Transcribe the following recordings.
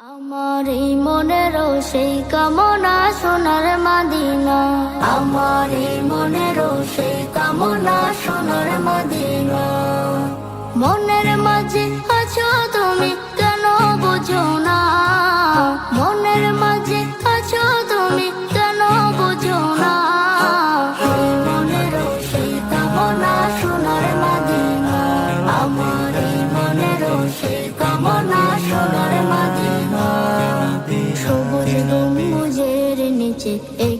আমার এই মনের সেই কামনা সোনার মাদিনা। আমার এই মনের সেই কামনা সোনার মাদিনা। মনের মাঝে magic D.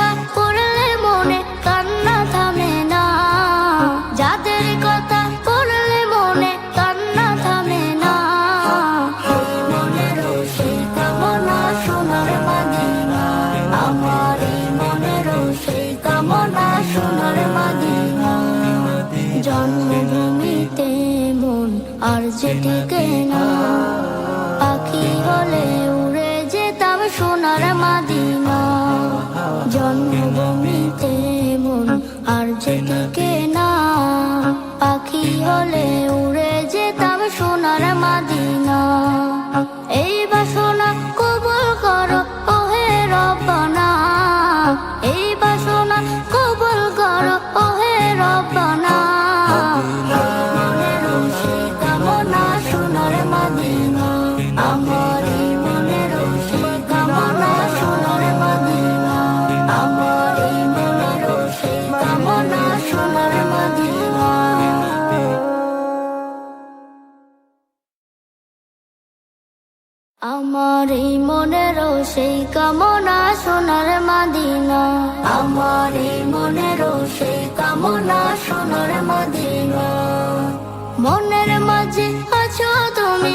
না পাখি হলে উড়ে যেতাম সোনার মাদিনা। জন্মভূমিতে মন আর যে টিকে না পাখি হলে উড়ে যেতাম সোনার মাদিনা। এই আমার এই মনের সেই কামনা সোনার মাদিনা। আমার এই মনের সেই কামনা সোনার মাদিনা। মনের মাঝে আছো তুমি